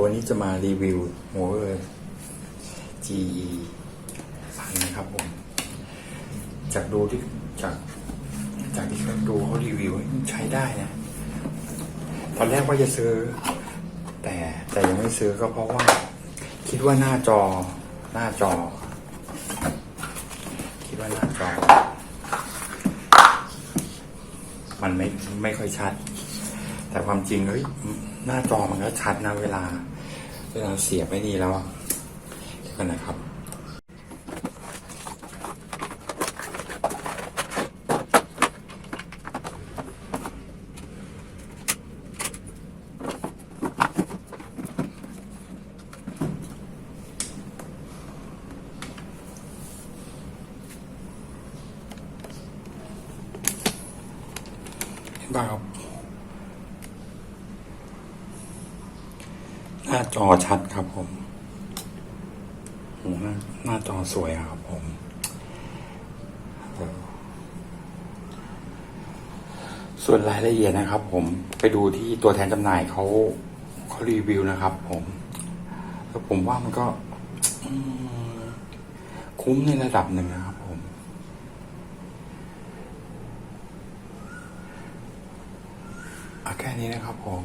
วันนี้จะมารีวิวหัวเว่ย GE พันนะครับผม จากดูที่จากจากที่เขาดูเขารีวิวใช้ได้นะ ตอนแรกว่าจะซื้อ แต่แต่ยังไม่ซื้อก็เพราะว่า คิดว่าหน้าจอหน้าจอ คิดว่าหน้าจอ มันไม่ไม่ค่อยชัด แต่ความจริงเฮ้ยหน้าจอมันก็ชัดนะเวลา เวลาเสียบไว้นี่แล้วเดี๋ยวกันนะครับเห็นป่ะครับ น้าจอชัดครับผมโหหน้าหน้าจอสวยครับผมส่วนรายละเอียดนะครับ ผมไปดูที่ตัวแทนจำหน่ายเขาเขารีวิวนะครับ ผมแล้วผมว่ามันก็คุ้มในระดับหนึ่งนะครับผมเอาแค่นี้นะครับผม